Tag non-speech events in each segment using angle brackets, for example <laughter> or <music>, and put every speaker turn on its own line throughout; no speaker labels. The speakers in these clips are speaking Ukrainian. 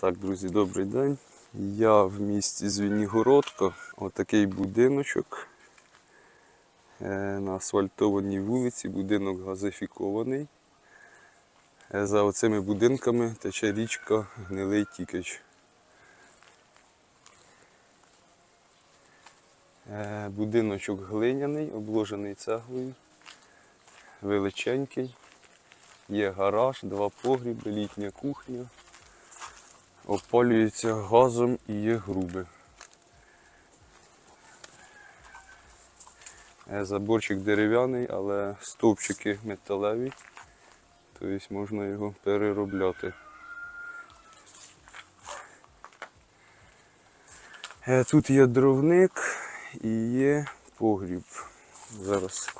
Так, друзі, добрий день. Я в місті Звенігородка. Отакий будиночок. Е, На асфальтованій вулиці. Будинок газифікований. Е, За оцими будинками тече річка Гнилий Тікач. Е, Будиночок глиняний, обложений цеглою. Величенький. Є гараж, два погріби, літня кухня. Опалюється газом і є груби. Е, Заборчик дерев'яний, але стовпчики металеві, тобто можна його переробляти. Е, Тут є дровник і є погріб. Зараз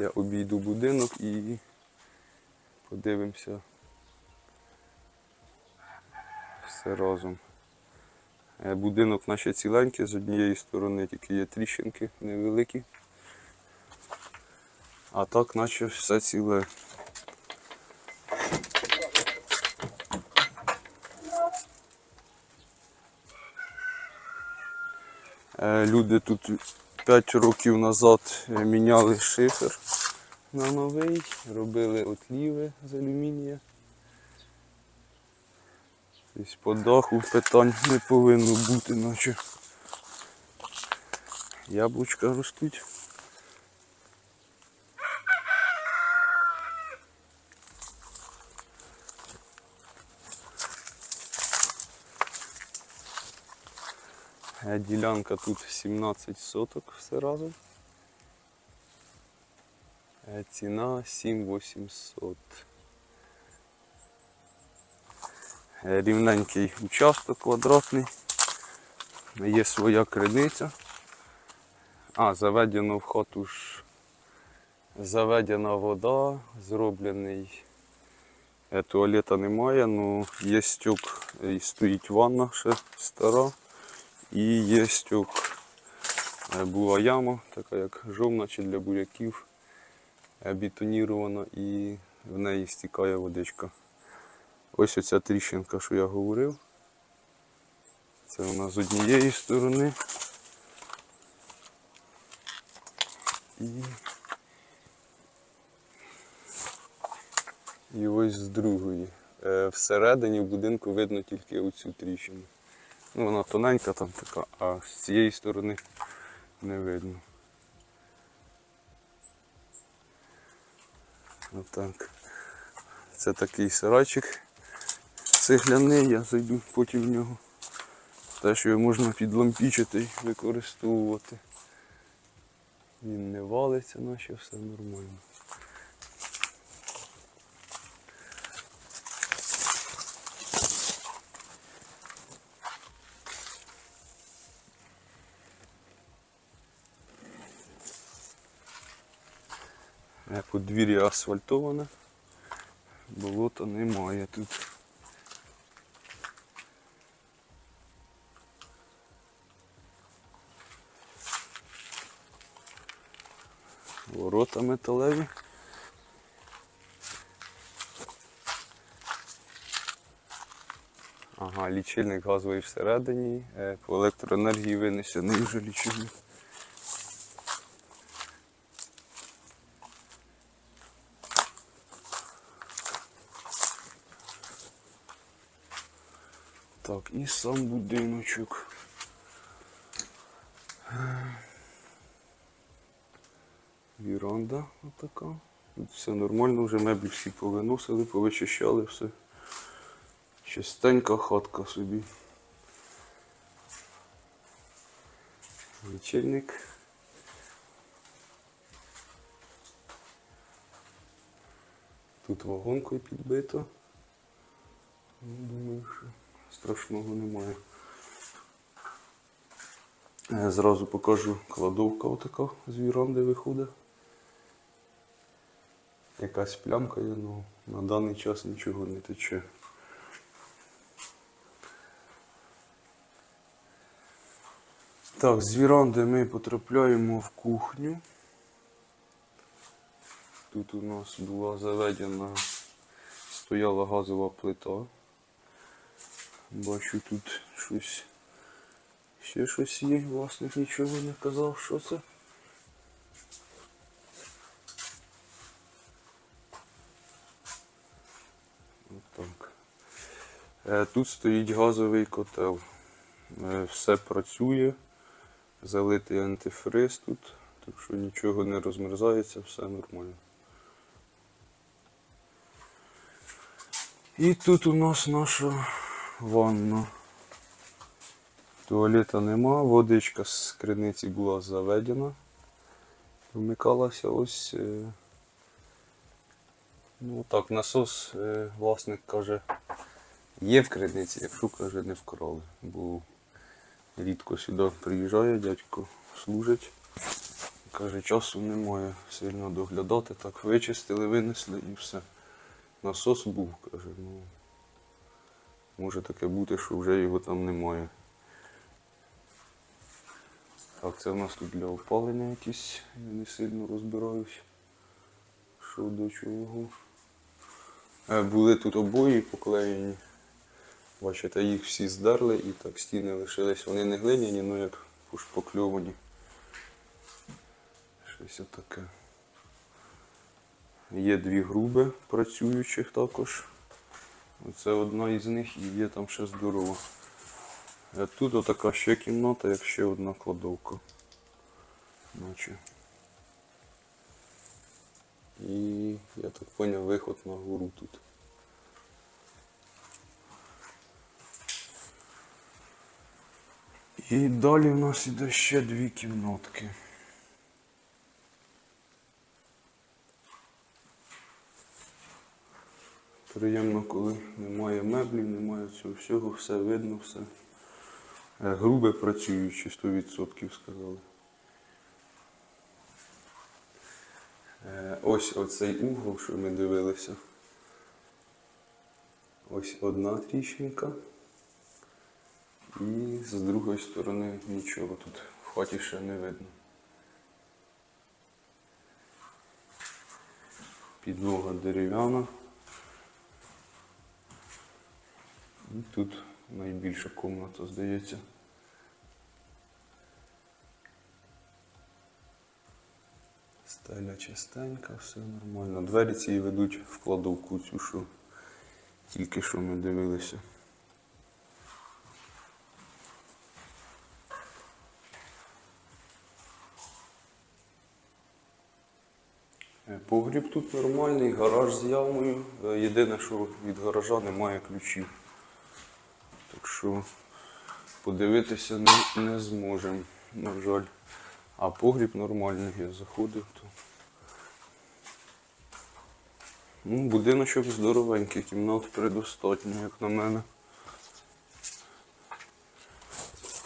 я обійду будинок і подивимося все разом. Е, Будинок наче ціленький, з однієї сторони тільки є тріщинки невеликі. А так наче все ціле. Е, Люди тут 5 років назад е, міняли шифер на новий, робили отліви з алюмінія. Тобто по даху питань не повинно бути, наче яблучка ростуть. Ділянка тут 17 соток все разом. Ціна 7800. Рівненький участок квадратний. Є своя криниця. А, заведено в хату ж заведена вода, зроблений. Е, Туалета немає, але є стюк, і стоїть ванна ще стара. І є стюк. Е, Була яма, така як жовна чи для буряків, е, бетонірована і в неї стікає водичка. Ось оця тріщинка, що я говорив. Це вона з однієї сторони. І, і ось з другої. Е, Всередині в будинку видно тільки оцю тріщину. Ну, вона тоненька там така, а з цієї сторони не видно. Отак. Це такий сарайчик цегляний, я зайду потім в нього. Те, що його можна підлампічити і використовувати. Він не валиться, наче все нормально. Е, Подвір'я асфальтоване, болота немає тут. Ворота металеві. Ага, лічильник газовий всередині, е, по електроенергії винесений вже лічильник. Так, і сам будиночок. Віранда отака. Тут все нормально, вже меблі всі повиносили, повичищали все. Чистенька хатка собі. Лічильник. Тут вагонкою підбито. Думаю, що страшного немає. Е, Зразу покажу кладовка отака з віранди виходить. Якась плямка є, але на даний час нічого не тече. Так, з віранди ми потрапляємо в кухню. Тут у нас була заведена, стояла газова плита. Бачу тут щось. Ще щось є, власник нічого не казав, що це. Отак. Е, Тут стоїть газовий котел. Е, Все працює. Залитий антифриз тут, так що нічого не розмерзається, все нормально. І тут у нас наша ванна. Туалета нема, водичка з криниці була заведена. Вмикалася ось. е, Ну так, насос, е, власник каже, є в криниці, якщо каже, не вкрали. Бо рідко сюди приїжджає дядько, служить. Каже, часу немає сильно доглядати, так вичистили, винесли і все. Насос був, каже, ну може таке бути, що вже його там немає. Так, це в нас тут для опалення якісь, я не сильно розбираюсь. Що до чого. Е, Були тут обої поклеєні. Бачите, їх всі здерли і так стіни лишились. Вони не глиняні, ну як пошпакльовані. Щось отаке. Є дві груби працюючих також. Оце одна із них і є там ще здорова. А тут отака ще кімната, як ще одна кладовка. Наче. І я так поняв виход на гору тут. І далі в нас іде ще дві кімнатки. Приємно, коли немає меблів, немає цього всього, все видно, все. Е, Грубе працюючі, 100% сказали. Е, Ось оцей угол, що ми дивилися. Ось одна тріщинка. І з другої сторони нічого тут в хаті ще не видно. Підлога дерев'яна. І тут найбільша кімната, здається. Стеля чистенька, все нормально. Двері ці ведуть в кладовку цю, що тільки що ми дивилися. Погріб тут нормальний, гараж з ямою. Е, Єдине, що від гаража немає ключів. Так що подивитися не, не зможемо, на жаль. А погріб нормальний, я заходив. То... Ну, будиночок здоровенький, кімнат предостатньо, як на мене.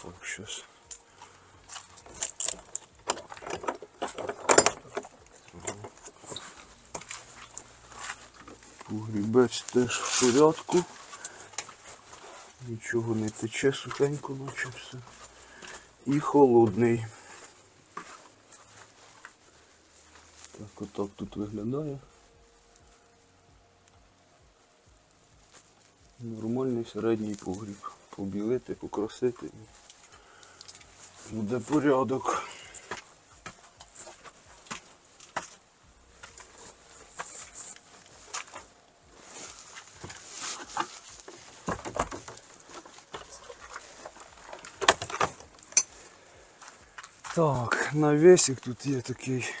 Так, щас. Погрібець теж в порядку. Нічого не тече, сухенько наче все. І холодний. Так, отак тут виглядає. Нормальний середній погріб. Побілити, покрасити. Буде порядок. Так, навісик тут є такий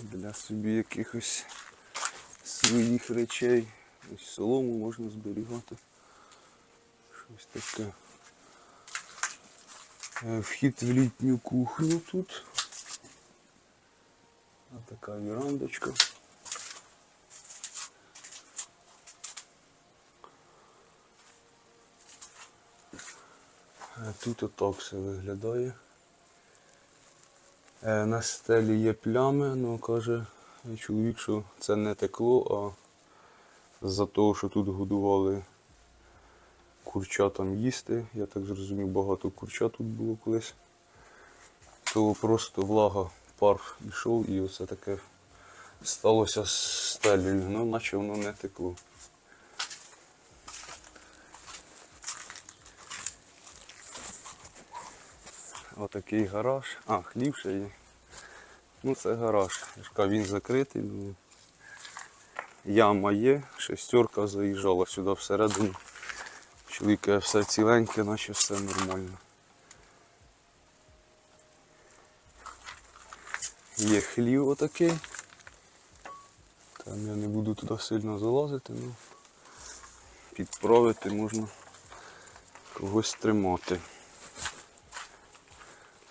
для собі якихось своїх речей. Ось солому можна зберігати. Щось таке. Е, Вхід в літню кухню тут. А така вірандочка. Тут отак все виглядає. Е, На стелі є плями, ну каже чоловік, що це не текло, а з-за того, що тут годували курчатам їсти. Я так зрозумів, багато курчат тут було колись. То просто влага, пар йшов і оце таке сталося з стелею, ну наче воно не текло. Отакий гараж. А, хлів ще є. Ну це гараж. Він закритий. Ну, яма є, шестерка заїжджала сюди всередину. Чоловік каже, все ціленьке, наче все нормально. Є хлів отакий. Там я не буду туди сильно залазити, ну підправити можна когось тримати.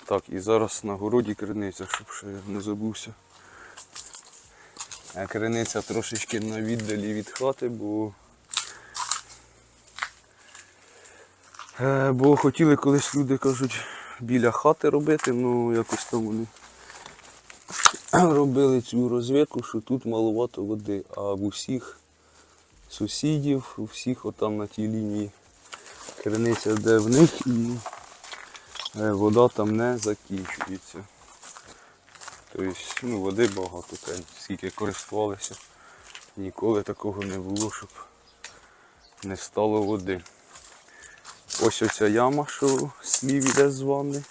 Так, і зараз на городі криниця, щоб ще я не забувся. А криниця трошечки на віддалі від хати, бо. Е, Бо хотіли колись люди кажуть біля хати робити, ну якось там вони <clears throat> робили цю розвідку, що тут маловато води, а в усіх сусідів, у всіх отам на тій лінії криниця, де в них і е, вода там не закінчується. Тобто, ну, води багато, та й скільки користувалися. Ніколи такого не було, щоб не стало води. Ось оця яма, що слів іде з ванни.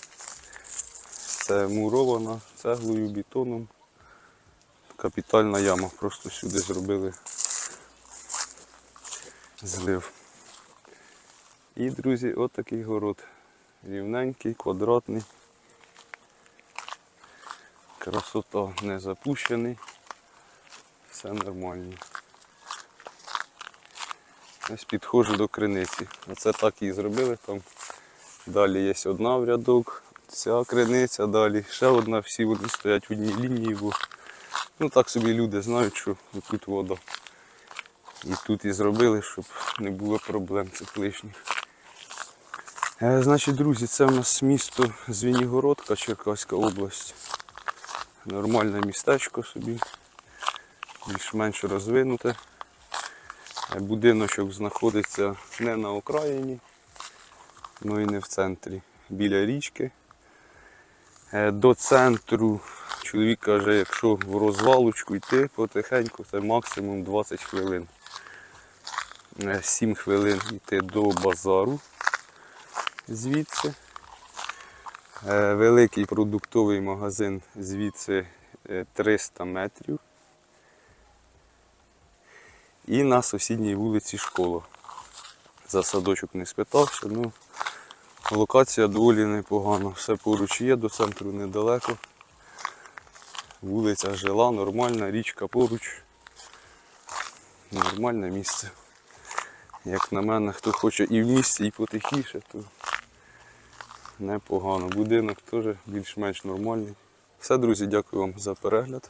Це мурована цеглою, бетоном. Капітальна яма. Просто сюди зробили злив. І, друзі, от такий город. Рівненький, квадратний. Красота не запущений. Все нормально. Ось підходжу до криниці. Оце так і зробили там. Далі є одна в рядок, ця криниця, далі ще одна, всі вони стоять в одній лінії, бо ну так собі люди знають, що тут вода. І тут і зробили, щоб не було проблем цих лишніх. Е, значить, друзі, це в нас місто Звенігородка, Черкаська область. Нормальне містечко собі, більш-менш розвинуте. Е, Будиночок знаходиться не на окраїні, ну і не в центрі, біля річки. Е, До центру чоловік каже, якщо в розвалочку йти потихеньку, це максимум 20 хвилин. Е, 7 хвилин йти до базару звідси. Е, Великий продуктовий магазин звідси е, 300 метрів. І на сусідній вулиці школа. За садочок не спитався, ну локація доволі непогана. Все поруч є, до центру недалеко. Вулиця жила, нормальна, річка поруч. Нормальне місце. Як на мене, хто хоче і в місті, і потихіше, то непогано. Будинок теж більш-менш нормальний. Все, друзі, дякую вам за перегляд.